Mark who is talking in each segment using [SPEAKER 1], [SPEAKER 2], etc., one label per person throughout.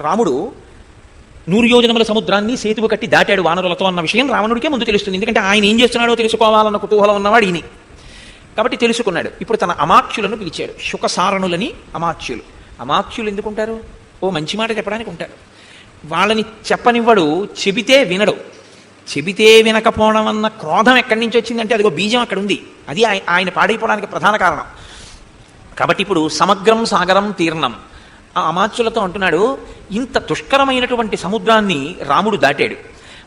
[SPEAKER 1] రాముడు నూరు యోజనముల సముద్రాన్ని సేతువు కట్టి దాటాడు వానరులతో అన్న విషయం రావణుడికే ముందు తెలుస్తుంది. ఎందుకంటే ఆయన ఏం చేస్తున్నాడో తెలుసుకోవాలన్న కుతూహలం ఉన్నవాడు ఈయన. కాబట్టి తెలుసుకున్నాడు. ఇప్పుడు తన అమాక్షులను పిలిచాడు. శుకసారణులని అమాత్యులు అమాత్యులు ఎందుకుంటారు? ఓ మంచి మాట చెప్పడానికి ఉంటారు. వాళ్ళని చెప్పనివ్వడు చెబితే వినడు. చెబితే వినకపోవడం అన్న క్రోధం ఎక్కడి నుంచి వచ్చిందంటే అదిగో బీజం అక్కడ ఉంది. అది ఆయన పాడైపోవడానికి ప్రధాన కారణం. కాబట్టి ఇప్పుడు సమగ్రం సాగరం తీర్ణం. ఆ అమాత్యులతో అంటున్నాడు ఇంత దుష్కరమైనటువంటి సముద్రాన్ని రాముడు దాటాడు.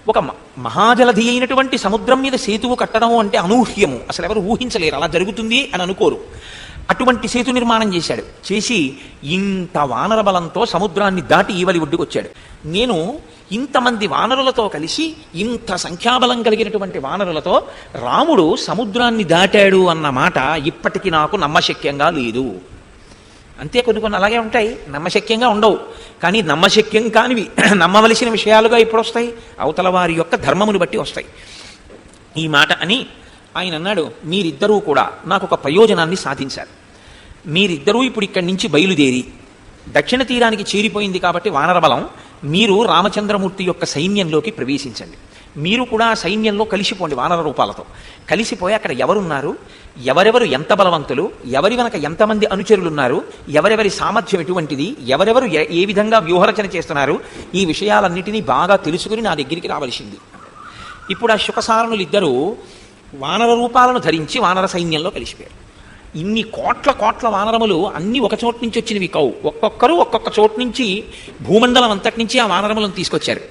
[SPEAKER 1] ఒక మ- మహాజలధి అయినటువంటి సముద్రం మీద సేతువు కట్టడం అంటే అనూహ్యము. అసలు ఎవరు ఊహించలేరు. అలా జరుగుతుంది అని అనుకోరు. అటువంటి సేతు నిర్మాణం చేశాడు. చేసి ఇంత వానర బలంతో సముద్రాన్ని దాటి ఈవలి ఒడ్డుకొచ్చాడు నేను ఇంతమంది వానరులతో కలిసి ఇంత సంఖ్యాబలం కలిగినటువంటి వానరులతో రాముడు సముద్రాన్ని దాటాడు అన్న మాట ఇప్పటికీ నాకు నమ్మశక్యంగా లేదు. అంతే కొన్ని కొన్ని అలాగే ఉంటాయి. నమ్మశక్యంగా ఉండవు. కానీ నమ్మశక్యం కానివి నమ్మవలసిన విషయాలుగా ఇప్పుడు వస్తాయి. అవతల వారి యొక్క ధర్మమును బట్టి వస్తాయి. ఈ మాట అని ఆయన అన్నాడు మీరిద్దరూ కూడా నాకు ఒక ప్రయోజనాన్ని సాధించారు. మీరిద్దరూ ఇప్పుడు ఇక్కడి నుంచి బయలుదేరి దక్షిణ తీరానికి చేరిపోయింది కాబట్టి వానర బలం మీరు రామచంద్రమూర్తి యొక్క సైన్యంలోకి ప్రవేశించండి. మీరు కూడా సైన్యంలో కలిసిపోండి వానర రూపాలతో. కలిసిపోయి అక్కడ ఎవరున్నారు? ఎవరెవరు ఎంత బలవంతులు? ఎవరి వెనక ఎంతమంది అనుచరులు ఉన్నారు ఎవరెవరి సామర్థ్యం ఎటువంటిది? ఎవరెవరు ఏ- విధంగా వ్యూహరచన చేస్తున్నారు? ఈ విషయాలన్నిటినీ బాగా తెలుసుకుని నా దగ్గరికి రావలసింది. ఇప్పుడు ఆ శుకసారణులు ఇద్దరూ వానర రూపాలను ధరించి వానర సైన్యంలో కలిసిపోయారు. ఇన్ని కోట్ల కోట్ల వానరములు అన్ని ఒక చోటు నుంచి వచ్చినవి కావు. ఒక్కొక్కరు ఒక్కొక్క చోటు నుంచి భూమండలం అంతటి నుంచి ఆ వానరములను తీసుకొచ్చారు.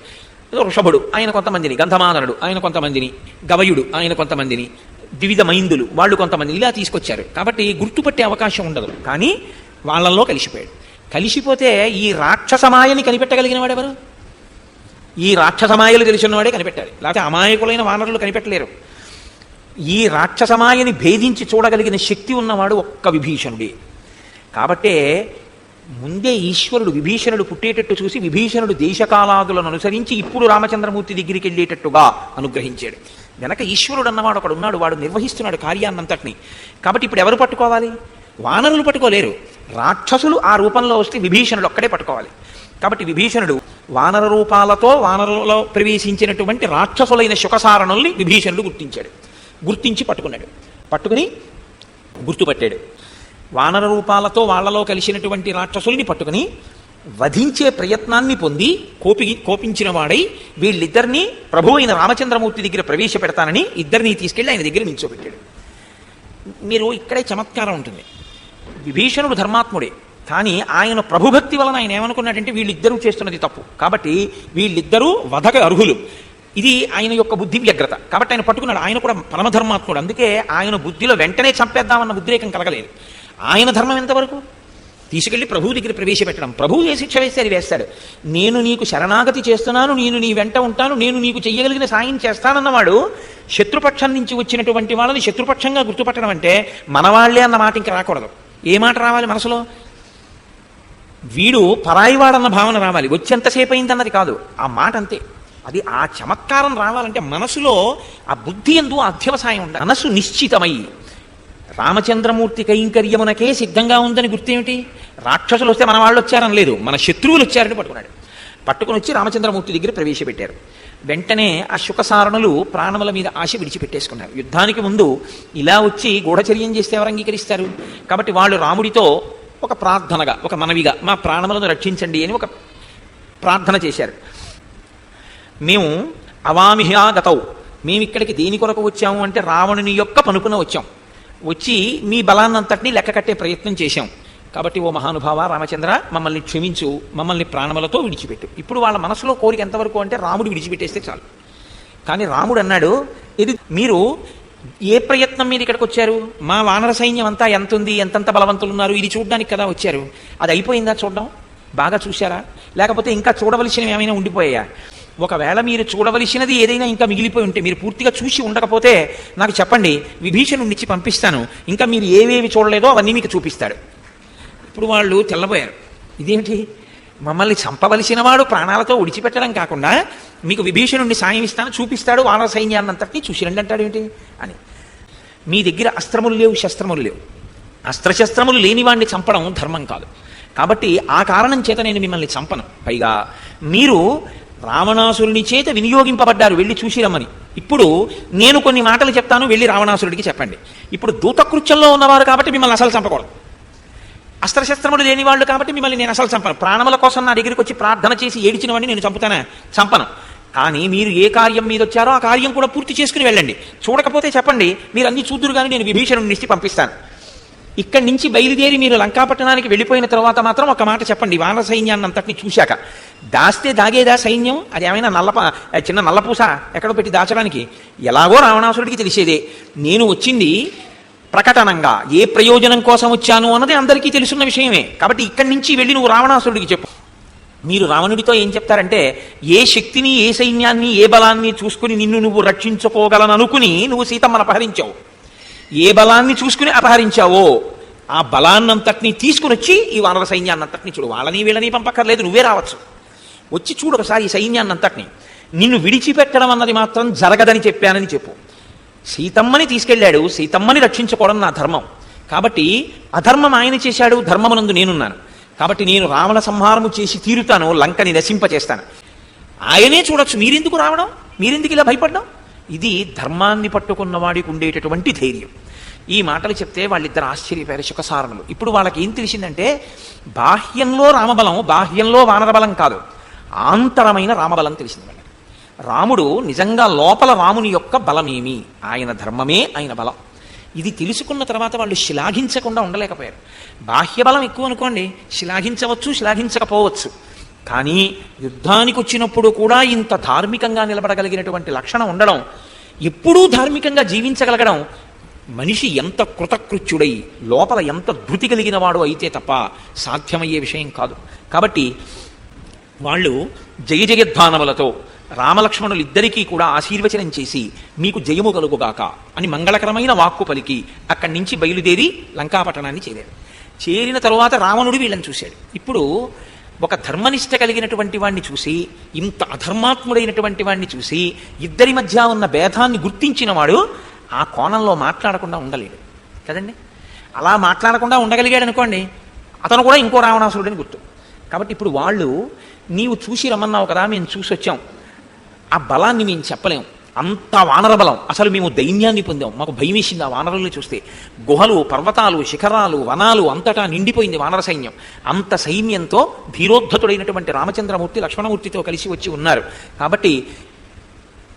[SPEAKER 1] వృషభుడు ఆయన కొంతమందిని. గంధమాదనుడు ఆయన కొంతమందిని. గవయుడు ఆయన కొంతమందిని. వివిధ మైందులు వాళ్ళు కొంతమంది ఇలా తీసుకొచ్చారు. కాబట్టి గుర్తుపట్టే అవకాశం ఉండదు. కానీ వాళ్ళల్లో కలిసిపోయాడు. కలిసిపోతే ఈ రాక్షసమాయని కనిపెట్టగలిగిన వాడెవరు ఈ రాక్షసమాయలు తెలిసినవాడే కనిపెట్టాలి లేకపోతే అమాయకులైన వానరులు కనిపెట్టలేరు. ఈ రాక్షసమాయని భేదించి చూడగలిగిన శక్తి ఉన్నవాడు ఒక్క విభీషణుడే. కాబట్టే ముందే ఈశ్వరుడు విభీషణుడు పుట్టేటట్టు చూసి విభీషణుడు దేశకాలాదులను అనుసరించి ఇప్పుడు రామచంద్రమూర్తి దగ్గరికి వెళ్ళేటట్టుగా అనుగ్రహించాడు. వెనక ఈశ్వరుడు అన్నవాడు ఒకడు ఉన్నాడు వాడు నిర్వహిస్తున్నాడు కార్యాన్నంతటిని. కాబట్టి ఇప్పుడు ఎవరు పట్టుకోవాలి? వానరులు పట్టుకోలేరు. రాక్షసులు ఆ రూపంలో వస్తే విభీషణుడు ఒక్కడే పట్టుకోవాలి. కాబట్టి విభీషణుడు వానర రూపాలతో వానరులలో ప్రవేశించినటువంటి రాక్షసులైన శుకసారణుల్ని విభీషణుడు గుర్తించాడు. గుర్తించి పట్టుకున్నాడు. పట్టుకుని గుర్తుపట్టాడు. వానర రూపాలతో వాళ్ళలో కలిసినటువంటి రాక్షసుల్ని పట్టుకుని వధించే ప్రయత్నాన్ని పొంది కోపి కోపించిన వాడై వీళ్ళిద్దరినీ ప్రభు అయిన రామచంద్రమూర్తి దగ్గర ప్రవేశపెడతానని ఇద్దరిని తీసుకెళ్ళి ఆయన దగ్గర నిల్చోబెట్టాడు. మీరు ఇక్కడే చమత్కారం ఉంటుంది. విభీషణుడు ధర్మాత్ముడే కానీ ఆయన ప్రభుభక్తి వలన ఆయన ఏమనుకున్నాడంటే వీళ్ళిద్దరూ చేస్తున్నది తప్పు. కాబట్టి వీళ్ళిద్దరూ వధక అర్హులు. ఇది ఆయన యొక్క బుద్ధి వ్యగ్రత. కాబట్టి ఆయన పట్టుకున్నాడు. ఆయన కూడా పరమధర్మాత్ముడు. అందుకే ఆయన బుద్ధిలో వెంటనే చంపేద్దామన్న ఉద్రేకం కలగలేదు. ఆయన ధర్మం ఎంతవరకు? తీసుకెళ్ళి ప్రభువు దగ్గర ప్రవేశపెట్టడం. ప్రభువు ఏ శిక్ష వేస్తే అది వేస్తాడు నేను నీకు శరణాగతి చేస్తున్నాను నేను నీ వెంట ఉంటాను నేను నీకు చెయ్యగలిగిన సాయం చేస్తానన్నవాడు శత్రుపక్షం నుంచి వచ్చినటువంటి వాళ్ళని శత్రుపక్షంగా గుర్తుపట్టడం అంటే మనవాళ్ళే అన్న మాట ఇంకా రాకూడదు. ఏ మాట రావాలి మనసులో? వీడు పరాయివాడన్న భావన రావాలి. వచ్చేంతసేపు అయిందన్నది కాదు. ఆ మాట అంతే అది ఆ చమత్కారం రావాలంటే మనసులో ఆ బుద్ధి ఎందు అధ్యవసాయం ఉండాలి. మనసు నిశ్చితమై రామచంద్రమూర్తి కైంకర్యమునకే సిద్ధంగా ఉందని గుర్తేమిటి? రాక్షసులు వస్తే మన వాళ్ళు వచ్చారని లేదు. మన శత్రువులు వచ్చారని పట్టుకున్నాడు. పట్టుకుని వచ్చి రామచంద్రమూర్తి దగ్గర ప్రవేశపెట్టారు. వెంటనే ఆ శుకసారణులు ప్రాణముల మీద ఆశ విడిచిపెట్టేసుకున్నారు. యుద్ధానికి ముందు ఇలా వచ్చి గూఢచర్యం చేస్తే ఎవరు అంగీకరిస్తారు? కాబట్టి వాళ్ళు రాముడితో ఒక ప్రార్థనగా ఒక మనవిగా మా ప్రాణములను రక్షించండి అని ఒక ప్రార్థన చేశారు. మేము అవామిహాగతం మేము ఇక్కడికి దేని కొరకు వచ్చాము అంటే రావణుని యొక్క పనుకున వచ్చాం. వచ్చి మీ బలాన్నంతటినీ లెక్క కట్టే ప్రయత్నం చేశాం. కాబట్టి ఓ మహానుభావ రామచంద్ర మమ్మల్ని క్షమించు మమ్మల్ని ప్రాణములతో విడిచిపెట్టు. ఇప్పుడు వాళ్ళ మనసులో కోరిక ఎంతవరకు అంటే రాముడు విడిచిపెట్టేస్తే చాలు. కానీ రాముడు అన్నాడు ఇది మీరు ఏ ప్రయత్నం మీద ఇక్కడికి వచ్చారు? మా వానర సైన్యం అంతా ఎంత ఉంది ఎంతంత బలవంతులు ఉన్నారు ఇది చూడడానికి కదా వచ్చారు. అది అయిపోయిందా చూడడం? బాగా చూశారా? లేకపోతే ఇంకా చూడవలసినవి ఏమైనా ఉండిపోయాయా? ఒకవేళ మీరు చూడవలసినది ఏదైనా ఇంకా మిగిలిపోయి ఉంటే మీరు పూర్తిగా చూసి ఉండకపోతే నాకు చెప్పండి విభీషణుడిచ్చి పంపిస్తాను. ఇంకా మీరు ఏవేవి చూడలేదో అవన్నీ మీకు చూపిస్తాడు. ఇప్పుడు వాళ్ళు తెల్లబోయారు. ఇదేంటి? మమ్మల్ని చంపవలసిన వాడు ప్రాణాలతో ఉడిచిపెట్టడం కాకుండా మీకు విభీషణుడిని సాయం ఇస్తాను చూపిస్తాడు వానర సైన్యాన్నంతటినీ చూసి రండి అంటాడు ఏంటి? అని. మీ దగ్గర అస్త్రములు లేవు శస్త్రములు లేవు. అస్త్రశస్త్రములు లేని వాడిని చంపడం ధర్మం కాదు. కాబట్టి ఆ కారణం చేత నేను మిమ్మల్ని చంపను. పైగా మీరు రావణాసురుని చేత వినియోగింపబడ్డారు. వెళ్ళి చూసి రమ్మని. ఇప్పుడు నేను కొన్ని మాటలు చెప్తాను వెళ్ళి రావణాసురుడికి చెప్పండి. ఇప్పుడు దూతకృత్యంలో ఉన్నవారు కాబట్టి మిమ్మల్ని అసలు చంపకూడదు. అస్త్రశస్త్రములు లేని వాళ్ళు కాబట్టి మిమ్మల్ని నేను అసలు చంపను. ప్రాణముల కోసం నా దగ్గరికి వచ్చి ప్రార్థన చేసి ఏడిచిన వాడిని నేను చంపుతానా చంపను. కానీ మీరు ఏ కార్యం మీద వచ్చారో ఆ కార్యం కూడా పూర్తి చేసుకుని వెళ్ళండి. చూడకపోతే చెప్పండి మీరు అన్ని చూద్దురు కానీ నేను విభీషణుడి నుంచి పంపిస్తాను. ఇక్కడి నుంచి బయలుదేరి మీరు లంకాపట్టణానికి వెళ్ళిపోయిన తర్వాత మాత్రం ఒక మాట చెప్పండి. వానర సైన్యాన్ని అంతటిని చూశాక. దాస్తే దాగేదా సైన్యం? అది ఏమైనా నల్లప చిన్న నల్లపూస ఎక్కడో పెట్టి దాచడానికి? ఎలాగో రావణాసురుడికి తెలిసేదే. నేను వచ్చింది ప్రకటనంగా. ఏ ప్రయోజనం కోసం వచ్చాను అన్నది అందరికీ తెలుసున్న విషయమే. కాబట్టి ఇక్కడి నుంచి వెళ్ళి నువ్వు రావణాసురుడికి చెప్పు. మీరు రావణుడితో ఏం చెప్తారంటే ఏ శక్తిని ఏ సైన్యాన్ని ఏ బలాన్ని చూసుకుని నిన్ను నువ్వు రక్షించుకోగలను అనుకుని నువ్వు సీతమ్మను అపహరించావు. ఏ బలాన్ని చూసుకుని అపహరించావో ఆ బలాన్నంతటినీ తీసుకుని వచ్చి ఈ వానర సైన్యాన్నంతటినీ చూడు వాళ్ళని వీళ్ళని పంపక్కర్లేదు నువ్వే రావచ్చు. వచ్చి చూడు ఒకసారి ఈ సైన్యాన్నంతటిని. నిన్ను విడిచిపెట్టడం అన్నది మాత్రం జరగదని చెప్పానని చెప్పు. సీతమ్మని తీసుకెళ్ళాడు సీతమ్మని రక్షించుకోవడం నా ధర్మం. కాబట్టి అధర్మం ఆయన చేశాడు ధర్మమునందు నేనున్నాను. కాబట్టి నేను రావణ సంహారము చేసి తీరుతాను లంకని నశింపచేస్తాను. ఆయనే చూడొచ్చు మీరెందుకు రావడం? మీరెందుకు ఇలా భయపడ్డం? ఇది ధర్మాన్ని పట్టుకున్న వాడికి ఉండేటటువంటి ధైర్యం. ఈ మాటలు చెప్తే వాళ్ళిద్దరు ఆశ్చర్యపోయారు. సుఖసారణులు ఇప్పుడు వాళ్ళకి ఏం తెలిసిందంటే బాహ్యంలో రామబలం బాహ్యంలో వానరబలం కాదు. ఆంతరమైన రామబలం తెలిసింది వాళ్ళకి. రాముడు నిజంగా లోపల రాముని యొక్క బలమేమి? ఆయన ధర్మమే ఆయన బలం. ఇది తెలుసుకున్న తర్వాత వాళ్ళు శిలాఘించకుండా ఉండలేకపోయారు. బాహ్య బలం ఎక్కువ అనుకోండి శిలాఘించవచ్చు శిలాఘించకపోవచ్చు. కానీ యుద్ధానికి వచ్చినప్పుడు కూడా ఇంత ధార్మికంగా నిలబడగలిగినటువంటి లక్షణం ఉండడం ఎప్పుడూ ధార్మికంగా జీవించగలగడం మనిషి ఎంత కృతకృత్యుడై లోపల ఎంత ధృతి కలిగిన వాడు అయితే తప్ప సాధ్యమయ్యే విషయం కాదు. కాబట్టి వాళ్ళు జయ జయధ్వానములతో రామలక్ష్మణులు ఇద్దరికీ కూడా ఆశీర్వచనం చేసి మీకు జయము కలుగుగాక అని మంగళకరమైన వాక్కు పలికి అక్కడి నుంచి బయలుదేరి లంకాపట్టణాన్ని చేరారు. చేరిన తరువాత రావణుడు వీళ్ళని చూశాడు. ఇప్పుడు ఒక ధర్మనిష్ట కలిగినటువంటి వాడిని చూసి ఇంత అధర్మాత్ముడైనటువంటి వాడిని చూసి ఇద్దరి మధ్య ఉన్న భేదాన్ని గుర్తించిన వాడు ఆ కోణంలో మాట్లాడకుండా ఉండలేడు. కదండి? అలా మాట్లాడకుండా ఉండగలిగాడు అనుకోండి అతను కూడా ఇంకో రావణాసురుడని గుర్తు. కాబట్టి ఇప్పుడు వాళ్ళు నీవు చూసి రమ్మన్నావు కదా మేము చూసి వచ్చాం. ఆ బలాన్ని మేము చెప్పలేం. అంత వానర బలం. అసలు మేము దైన్యాన్ని పొందాం. మాకు భయం వేసింది ఆ వానరుల్ని చూస్తే. గుహలు పర్వతాలు శిఖరాలు వనాలు అంతటా నిండిపోయింది వానర సైన్యం. అంత సైన్యంతో ధీరోద్ధతుడైనటువంటి రామచంద్రమూర్తి లక్ష్మణమూర్తితో కలిసి వచ్చి ఉన్నారు. కాబట్టి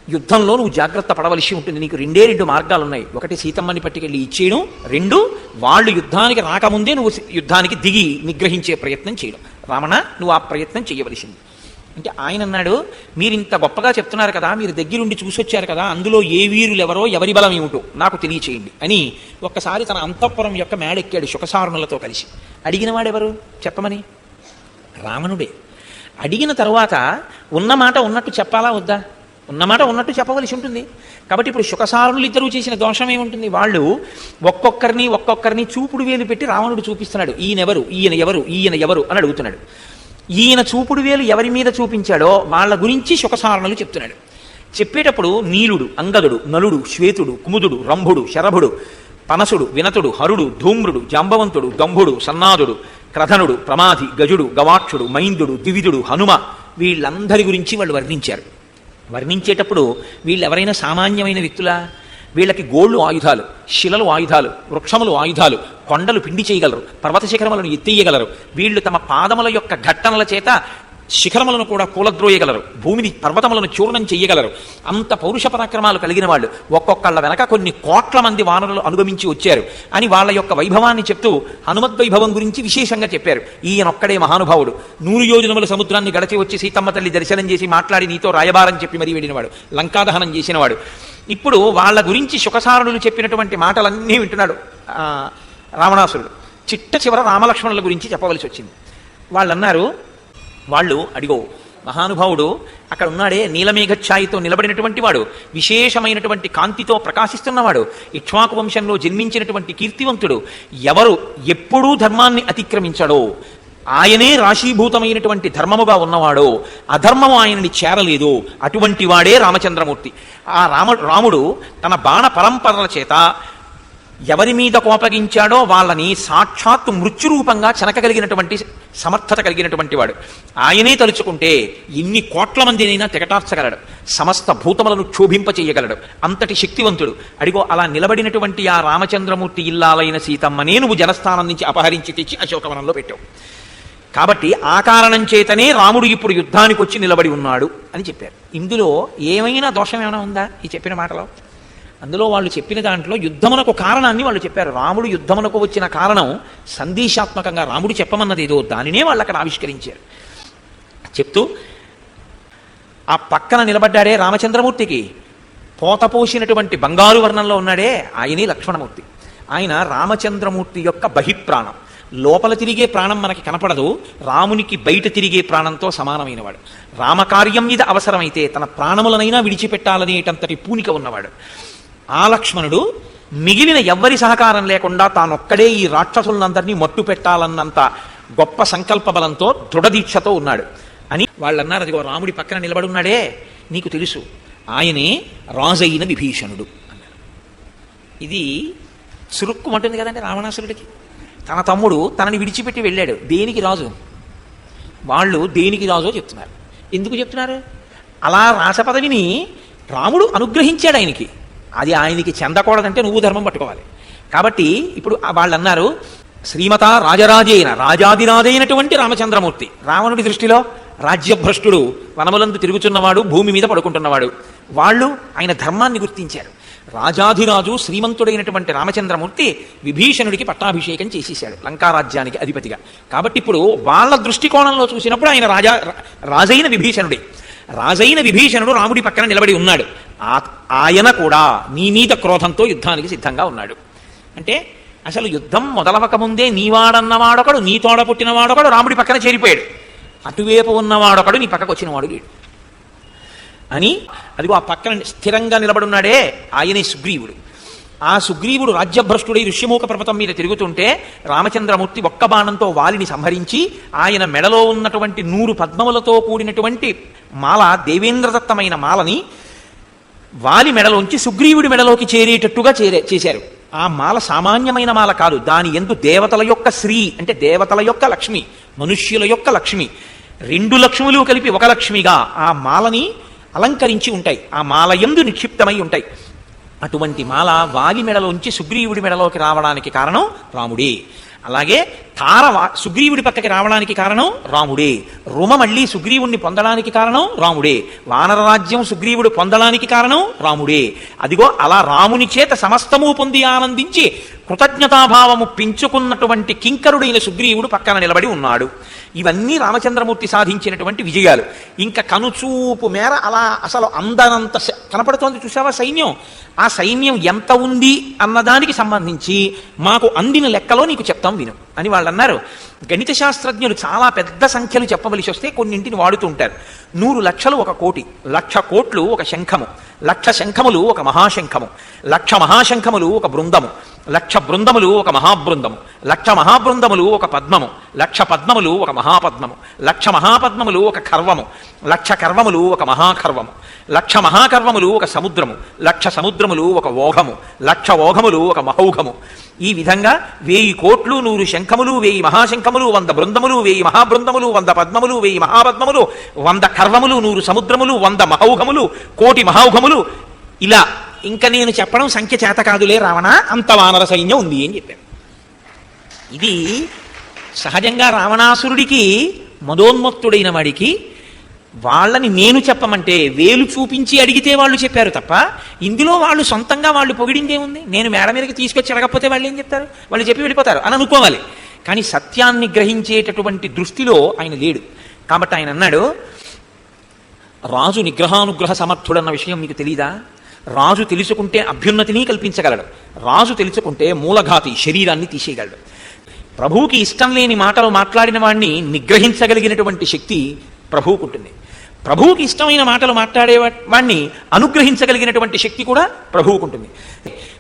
[SPEAKER 1] యుద్ధంలో నువ్వు జాగ్రత్త పడవలసి ఉంటుంది. నీకు రెండే రెండు మార్గాలు ఉన్నాయి ఒకటి సీతమ్మని పట్టుకెళ్ళి ఇచ్చేయడం రెండు వాళ్ళు యుద్ధానికి రాకముందే నువ్వు యుద్ధానికి దిగి నిగ్రహించే ప్రయత్నం చేయడం. రామణ నువ్వు ఆ ప్రయత్నం చేయవలసింది. అంటే ఆయన అన్నాడు మీరు ఇంత గొప్పగా చెప్తున్నారు కదా మీరు దగ్గరుండి చూసొచ్చారు కదా అందులో ఏ వీరులు ఎవరో ఎవరి బలం ఏమిటో నాకు తెలియచేయండి అని ఒక్కసారి తన అంతఃపురం యొక్క మేడెక్కాడు శుకసారుణులతో కలిసి. అడిగిన వాడెవరు? చెప్పమని. రావణుడే. అడిగిన తర్వాత ఉన్న మాట ఉన్నట్టు చెప్పాలా వద్దా? ఉన్నమాట ఉన్నట్టు చెప్పవలసి ఉంటుంది. కాబట్టి ఇప్పుడు శుకసారులు ఇద్దరూ చేసిన దోషం ఏముంటుంది? వాళ్ళు ఒక్కొక్కరిని ఒక్కొక్కరిని చూపుడు వేలు పెట్టి రావణుడు చూపిస్తున్నాడు. ఈయనెవరు ఈయన ఎవరు? ఈయన ఎవరు? అని అడుగుతున్నాడు. ఈయన చూపుడు వేలు ఎవరి మీద చూపించాడో వాళ్ళ గురించి శుకసారణలు చెప్తున్నాడు. చెప్పేటప్పుడు నీలుడు అంగదుడు నలుడు శ్వేతుడు కుముదుడు రంభుడు శరభుడు పనసుడు వినతుడు హరుడు ధూమ్రుడు జాంబవంతుడు గంభుడు సన్నాదుడు క్రధనుడు ప్రమాధి గజుడు గవాక్షుడు మైందుడు దివిదుడు హనుమ వీళ్ళందరి గురించి వాళ్ళు వర్ణించారు. వర్ణించేటప్పుడు వీళ్ళు ఎవరైనా సామాన్యమైన వ్యక్తులా? వీళ్ళకి గోళ్ళు ఆయుధాలు శిలలు ఆయుధాలు వృక్షములు ఆయుధాలు కొండలు పిండి చేయగలరు పర్వత శిఖరములను ఎత్తేయగలరు. వీళ్ళు తమ పాదముల యొక్క ఘట్టనల చేత శిఖరములను కూడా కూలద్రోయగలరు. భూమిని పర్వతములను చూర్ణం చెయ్యగలరు. అంత పౌరుష పరాక్రమాలు కలిగిన వాళ్ళు ఒక్కొక్కళ్ళ వెనక కొన్ని కోట్ల మంది వానరులు అనుగమించి వచ్చారు అని వాళ్ళ యొక్క వైభవాన్ని చెప్తూ హనుమద్వైభవం గురించి విశేషంగా చెప్పారు. ఈయనొక్కడే మహానుభావుడు. నూరు యోజనముల సముద్రాన్ని గడచి వచ్చి సీతమ్మ తల్లి దర్శనం చేసి మాట్లాడి నీతో రాయబారం చెప్పి మరీ వెళ్ళినవాడు. లంకాదహనం చేసినవాడు. ఇప్పుడు వాళ్ళ గురించి శుకసారులు చెప్పినటువంటి మాటలన్నీ వింటున్నాడు రావణాసురుడు. చిట్ట చివర రామలక్ష్మణుల గురించి చెప్పవలసి వచ్చింది. వాళ్ళన్నారు వాళ్ళు అడిగో మహానుభావుడు అక్కడ ఉన్నాడే నీలమేఘఛాయితో నిలబడినటువంటి వాడు విశేషమైనటువంటి కాంతితో ప్రకాశిస్తున్నవాడు ఇక్ష్వాకు వంశంలో జన్మించినటువంటి కీర్తివంతుడు ఎవరు ఎప్పుడూ ధర్మాన్ని అతిక్రమించడో ఆయనే రాశీభూతమైనటువంటి ధర్మముగా ఉన్నవాడో అధర్మము ఆయనని చేరలేదు అటువంటి వాడే రామచంద్రమూర్తి. ఆ రామ రాముడు తన బాణ పరంపరల చేత ఎవరి మీద కోపగించాడో వాళ్ళని సాక్షాత్తు మృత్యురూపంగా చెనకగలిగినటువంటి సమర్థత కలిగినటువంటి వాడు. ఆయనే తలుచుకుంటే ఎన్ని కోట్ల మందినైనా తెగటార్చగలడు. సమస్త భూతములను క్షోభింప చేయగలడు అంతటి శక్తివంతుడు. అడిగో అలా నిలబడినటువంటి ఆ రామచంద్రమూర్తి ఇల్లాలైన సీతమ్మనే నువ్వు జనస్థానం నుంచి అపహరించి తెచ్చి అశోకవనంలో పెట్టావు. కాబట్టి ఆ కారణం చేతనే రాముడు ఇప్పుడు యుద్ధానికి వచ్చి నిలబడి ఉన్నాడు అని చెప్పారు. ఇందులో ఏమైనా దోషం ఏమైనా ఉందా ఈ చెప్పిన మాటలో? అందులో వాళ్ళు చెప్పిన దాంట్లో యుద్ధమునకు కారణాన్ని వాళ్ళు చెప్పారు. రాముడు యుద్ధమునకు వచ్చిన కారణం సందేశాత్మకంగా రాముడు చెప్పమన్నది ఏదో దానినే వాళ్ళు అక్కడ ఆవిష్కరించారు. చెప్తూ ఆ పక్కన నిలబడ్డాడే రామచంద్రమూర్తికి. పోత పోసినటువంటి బంగారు వర్ణంలో ఉన్నాడే ఆయనే లక్ష్మణమూర్తి. ఆయన రామచంద్రమూర్తి యొక్క బహిప్రాణం. లోపల తిరిగే ప్రాణం మనకి కనపడదు. రామునికి బయట తిరిగే ప్రాణంతో సమానమైనవాడు. రామకార్యం మీద అవసరమైతే తన ప్రాణములనైనా విడిచిపెట్టాలనేటంతటి పూనిక ఉన్నవాడు. ఆ లక్ష్మణుడు మిగిలిన ఎవ్వరి సహకారం లేకుండా తానొక్కడే ఈ రాక్షసులందరినీ మట్టు పెట్టాలన్నంత గొప్ప సంకల్ప బలంతో దృఢదీక్షతో ఉన్నాడు. అని వాళ్ళు అన్నారు అదిగో రాముడి పక్కన నిలబడి ఉన్నాడే నీకు తెలుసు ఆయనే రాజైన విభీషణుడు. అన్నారు. ఇది సురుక్కుమంటుంది కదండి రావణాసురుడికి. తన తమ్ముడు తనని విడిచిపెట్టి వెళ్ళాడు. దేనికి రాజు? వాళ్ళు దేనికి రాజో చెప్తున్నారు. ఎందుకు చెప్తున్నారు? అలా రాసపదవిని రాముడు అనుగ్రహించాడు ఆయనకి. అది ఆయనకి చెందకూడదంటే నువ్వు ధర్మం పట్టుకోవాలి. కాబట్టి ఇప్పుడు వాళ్ళు అన్నారు శ్రీమత రాజరాజైన రాజాదిరాజైనటువంటి రామచంద్రమూర్తి రావణుడి దృష్టిలో రాజ్యభ్రష్టుడు వనములందు తిరుగుతున్నవాడు భూమి మీద పడుకుంటున్నవాడు. వాళ్ళు ఆయన ధర్మాన్ని గుర్తించారు. రాజాధిరాజు శ్రీమంతుడైనటువంటి రామచంద్రమూర్తి విభీషణుడికి పట్టాభిషేకం చేసేసాడు లంకారాజ్యానికి అధిపతిగా. కాబట్టి ఇప్పుడు వాళ్ళ దృష్టికోణంలో చూసినప్పుడు ఆయన రాజా రాజైన విభీషణుడే. రాజైన విభీషణుడు రాముడి పక్కన నిలబడి ఉన్నాడు. ఆ- ఆయన కూడా నీ మీద క్రోధంతో యుద్ధానికి సిద్ధంగా ఉన్నాడు. అంటే అసలు యుద్ధం మొదలవకముందే నీవాడన్నవాడొకడు నీ తోడ పుట్టినవాడొకడు రాముడి పక్కన చేరిపోయాడు. అటువైపు ఉన్నవాడొకడు నీ పక్కకు వచ్చినవాడు వీడు. అని అదిగో ఆ పక్కన స్థిరంగా నిలబడున్నాడే ఆయనే సుగ్రీవుడు. ఆ సుగ్రీవుడు రాజ్యభ్రష్టుడై ఋష్యమూక పర్వతం మీద తిరుగుతుంటే రామచంద్రమూర్తి ఒక్క బాణంతో వాలిని సంహరించి ఆయన మెడలో ఉన్నటువంటి నూరు పద్మములతో కూడినటువంటి మాల దేవేంద్రదత్తమైన మాలని వాలి మెడలోంచి సుగ్రీవుడి మెడలోకి చేరేటట్టుగా చేరే చేశారు. ఆ మాల సామాన్యమైన మాల కాదు. దాని ఎందు దేవతల యొక్క శ్రీ అంటే దేవతల యొక్క లక్ష్మి మనుష్యుల యొక్క లక్ష్మి రెండు లక్ష్ములు కలిపి ఒక లక్ష్మిగా ఆ మాలని అలంకరించి ఉంటాయి. ఆ మాల ఎందు నిక్షిప్తమై ఉంటాయి. అటువంటి మాల వాలి మెడలోంచి సుగ్రీవుడి మెడలోకి రావడానికి కారణం రాముడే. అలాగే తార సుగ్రీవుడి పక్కకి రావడానికి కారణం రాముడే. రుమ మళ్ళీ సుగ్రీవుణ్ణి పొందడానికి కారణం రాముడే. వానర రాజ్యం సుగ్రీవుడు పొందడానికి కారణం రాముడే. అదిగో అలా రాముని చేత సమస్తము పొంది ఆనందించి కృతజ్ఞతాభావము పెంచుకున్నటువంటి కింకరుడైన సుగ్రీవుడు పక్కన నిలబడి ఉన్నాడు. ఇవన్నీ రామచంద్రమూర్తి సాధించినటువంటి విజయాలు. ఇంకా కనుచూపు మేర అలా అసలు అందనంత కనపడుతోంది చూసావా సైన్యం? ఆ సైన్యం ఎంత ఉంది అన్నదానికి సంబంధించి మాకు అందిన లెక్కలో నీకు చెప్తాం విను. అని వాళ్ళు అన్నారు గణిత శాస్త్రజ్ఞులు చాలా పెద్ద సంఖ్యలు చెప్పవలసి వస్తే కొన్నింటిని వాడుతూ ఉంటారు. నూరు లక్షలు ఒక కోటి లక్ష కోట్లు ఒక శంఖము లక్ష శంఖములు ఒక మహాశంఖము లక్ష మహాశంఖములు ఒక బృందము. లక్ష బృందములు ఒక మహాబృందము. లక్ష మహాబృందములు ఒక పద్మము. లక్ష పద్మములు ఒక మహాపద్మము. లక్ష మహాపద్మములు ఒక కర్వము. లక్ష కర్వములు ఒక మహాకర్వము. లక్ష మహాకర్వములు ఒక సముద్రము. లక్ష సముద్రములు ఒక ఓఘము. లక్ష ఓఘములు ఒక మహౌఘము. ఈ విధంగా వేయి కోట్లు నూరు శంఖములు వేయి మహాశంఖములు వంద బృందములు వేయి మహాబృందములు వంద పద్మములు వేయి మహాపద్మములు వంద కర్వములు నూరు సముద్రములు వంద మహౌఘములు కోటి మహౌఘములు. ఇలా ఇంకా నేను చెప్పడం సంఖ్య చేత కాదులే రావణ అంత వానర సైన్యం ఉంది అని చెప్పాను. ఇది సహజంగా రావణాసురుడికి మదోన్మత్తుడైన వాడికి వాళ్ళని నేను చెప్పమంటే వేలు చూపించి అడిగితే వాళ్ళు చెప్పారు తప్ప ఇందులో వాళ్ళు సొంతంగా వాళ్ళు పొగిడిందేముంది నేను మేడ మీదకి తీసుకొచ్చి అడగకపోతే వాళ్ళు ఏం చెప్తారు? వాళ్ళు చెప్పి వెళ్ళిపోతారు. అని అనుకోవాలి. కానీ సత్యాన్ని గ్రహించేటటువంటి దృష్టిలో ఆయన లేడు. కాబట్టి ఆయన అన్నాడు రాజు నిగ్రహానుగ్రహ సమర్థుడన్న విషయం మీకు తెలీదా? రాజు తెలుసుకుంటే అభ్యున్నతిని కల్పించగలడు. రాజు తెలుసుకుంటే మూలఘాతి శరీరాన్ని తీసేయగలడు. ప్రభువుకి ఇష్టం లేని మాటలు మాట్లాడిన వాడిని నిగ్రహించగలిగినటువంటి శక్తి ప్రభువుకు ఉంటుంది. ప్రభువుకి ఇష్టమైన మాటలు మాట్లాడే వా- వాణ్ణి అనుగ్రహించగలిగినటువంటి శక్తి కూడా ప్రభువుకు ఉంటుంది.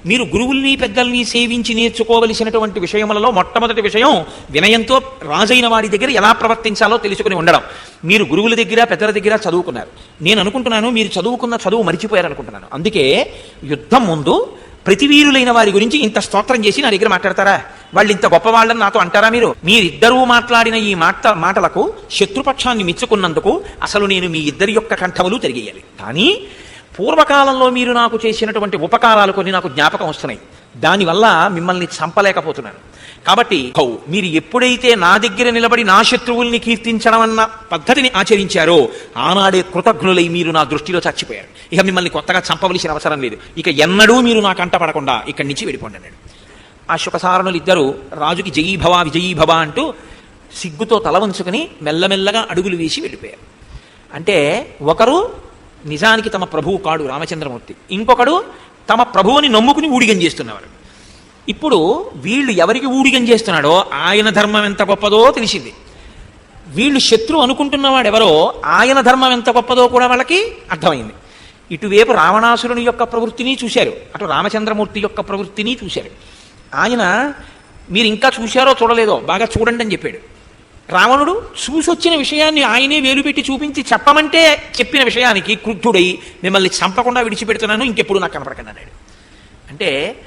[SPEAKER 1] మీరు గురువుల్ని పెద్దల్ని సేవించి నేర్చుకోవలసినటువంటి విషయములలో మొట్టమొదటి విషయం వినయంతో రాజైన వాడి దగ్గర ఎలా ప్రవర్తించాలో తెలుసుకుని ఉండడం. మీరు గురువుల దగ్గర పెద్దల దగ్గర చదువుకున్నారు. నేను అనుకుంటున్నాను మీరు చదువుకున్న చదువు మరిచిపోయారు అనుకుంటున్నాను అందుకే యుద్ధం ముందు ప్రతివీరులైన వారి గురించి ఇంత స్తోత్రం చేసి నా దగ్గర మాట్లాడతారా? వాళ్ళు ఇంత గొప్పవాళ్ళని నాతో అంటారా మీరు? మీరిద్దరూ మాట్లాడిన ఈ మాట మాటలకు శత్రుపక్షాన్ని మెచ్చుకున్నందుకు అసలు నేను మీ ఇద్దరి యొక్క కంఠములు తిరిగేయాలి. కానీ పూర్వకాలంలో మీరు నాకు చేసినటువంటి ఉపకారాలు కొన్ని నాకు జ్ఞాపకం వస్తున్నాయి. దానివల్ల మిమ్మల్ని చంపలేకపోతున్నాను. కాబట్టి హౌ మీరు ఎప్పుడైతే నా దగ్గర నిలబడి నా శత్రువుల్ని కీర్తించడం అన్న పద్ధతిని ఆచరించారో ఆనాడే కృతజ్ఞులై మీరు నా దృష్టిలో చచ్చిపోయారు. ఇక మిమ్మల్ని కొత్తగా చంపవలసిన అవసరం లేదు. ఇక ఎన్నడూ మీరు నా కంట పడకుండా ఇక్కడి నుంచి వెళ్ళిపోండి అన్నాడు. ఆ శుకసారణులు ఇద్దరు రాజుకి జయీభవ విజయీభవ అంటూ సిగ్గుతో తల వంచుకుని మెల్లమెల్లగా అడుగులు వేసి వెళ్ళిపోయారు. అంటే ఒకరు నిజానికి తమ ప్రభువు కాడు రామచంద్రమూర్తి. ఇంకొకడు తమ ప్రభువుని నమ్ముకుని ఊడిగం చేస్తున్నవారు ఇప్పుడు వీళ్ళు ఎవరికి ఊడిగం చేస్తున్నాడో ఆయన ధర్మం ఎంత గొప్పదో తెలిసింది. వీళ్ళు శత్రు అనుకుంటున్నవాడు ఎవరో ఆయన ధర్మం ఎంత గొప్పదో కూడా వాళ్ళకి అర్థమైంది. ఇటువైపు రావణాసురుని యొక్క ప్రవృత్తిని చూశారు. అటు రామచంద్రమూర్తి యొక్క ప్రవృత్తిని చూశారు. ఆయన మీరు ఇంకా చూశారో చూడలేదో? బాగా చూడండి అని చెప్పాడు. రావణుడు చూసొచ్చిన విషయాన్ని ఆయనే వేలుపెట్టి చూపించి చెప్పమంటే చెప్పిన విషయానికి క్రుద్ధుడై మిమ్మల్ని చంపకుండా విడిచిపెడుతున్నాను ఇంకెప్పుడు నాకు కనపడకండి అన్నాడు. అంటే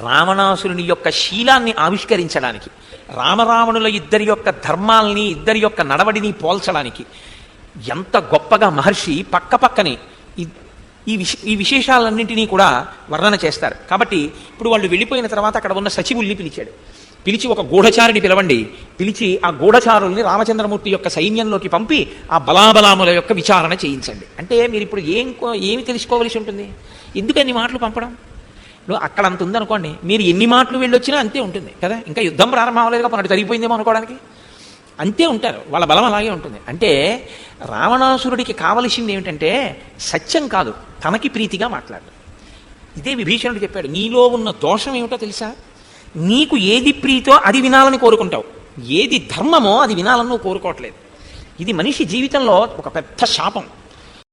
[SPEAKER 1] రావణాసురుని యొక్క శీలాన్ని ఆవిష్కరించడానికి రామరావణుల ఇద్దరి యొక్క ధర్మాల్ని ఇద్దరి యొక్క నడవడిని పోల్చడానికి ఎంత గొప్పగా మహర్షి పక్క పక్కనే ఈ- ఈ విశ ఈ విశేషాలన్నింటినీ కూడా వర్ణన చేస్తారు. కాబట్టి ఇప్పుడు వాళ్ళు వెళ్ళిపోయిన తర్వాత అక్కడ ఉన్న సచివుల్ని పిలిచాడు. పిలిచి ఒక గూఢచారిని పిలవండి. పిలిచి ఆ గూఢచారుల్ని రామచంద్రమూర్తి యొక్క సైన్యంలోకి పంపి ఆ బలాబలాముల యొక్క విచారణ చేయించండి. అంటే మీరు ఇప్పుడు ఏం కో- ఏమి తెలుసుకోవలసి ఉంటుంది? ఎందుకని మాటలు పంపడం? ఇప్పుడు అక్కడ అంత ఉందనుకోండి మీరు ఎన్ని మాటలు వెళ్ళొచ్చినా అంతే ఉంటుంది కదా? ఇంకా యుద్ధం ప్రారంభం అవ్వలేదు కాబట్టి జరిగిపోయిందేమో అనుకోవడానికి? అంతే ఉంటారు వాళ్ళ బలం అలాగే ఉంటుంది. అంటే రావణాసురుడికి కావలసింది ఏమిటంటే సత్యం కాదు తనకి ప్రీతిగా మాట్లాడు ఇదే విభీషణుడు చెప్పాడు నీలో ఉన్న దోషం ఏమిటో తెలుసా? నీకు ఏది ప్రీతో అది వినాలని కోరుకుంటావు. ఏది ధర్మమో అది వినాలని నువ్వు కోరుకోవట్లేదు. ఇది మనిషి జీవితంలో ఒక పెద్ద శాపం.